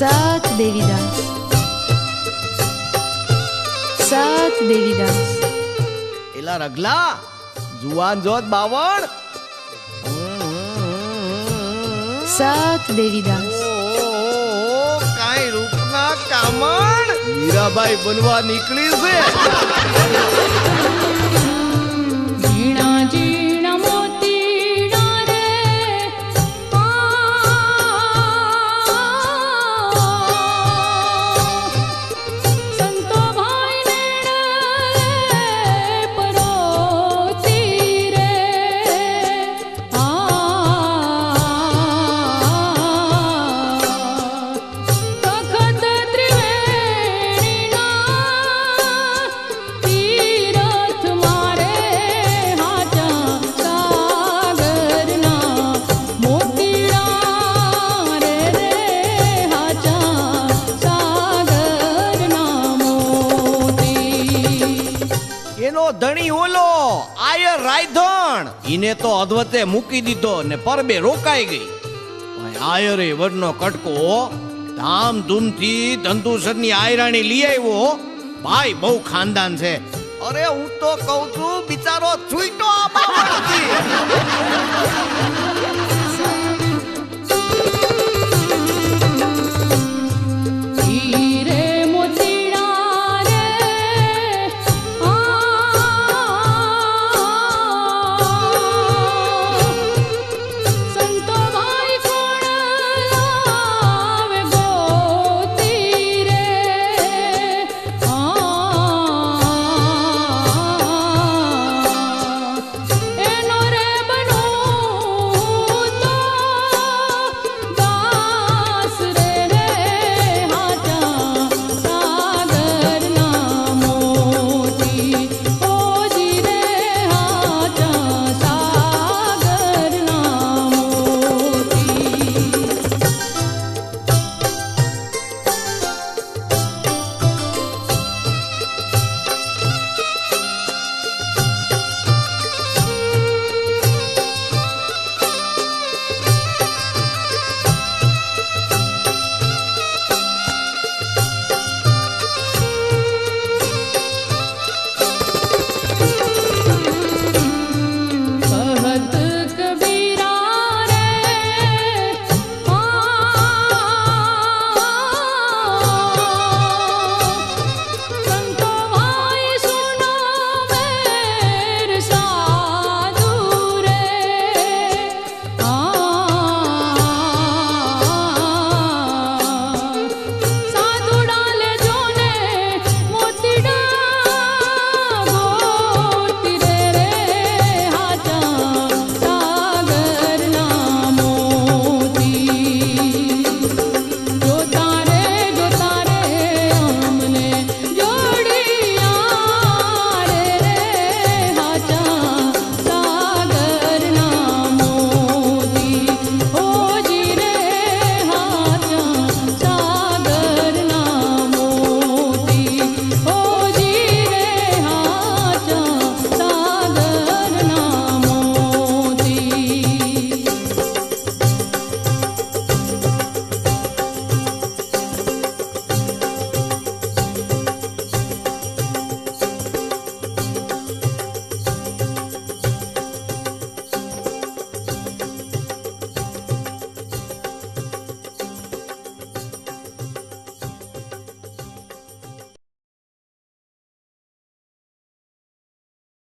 દેવીદાસ સાત દેવીદાસ એલા રગલા જુવાન જોત બાવળ. સાત દેવીદાસ કાંઈ રૂપના કામણ. મીરાબાઈ બનવા નીકળી છે. આયર રાયધણ. ઈને તો અધવતે મૂકી દીધો ને પરબે રોકાઈ ગઈ. આયરે વડનો કટકો, ધામધૂમથી ધંધુસરની આયરાણી લઈ આવ્યો ભાઈ બહુ ખાનદાન છે. અરે હું તો કહું છું, બિચારો છૂટો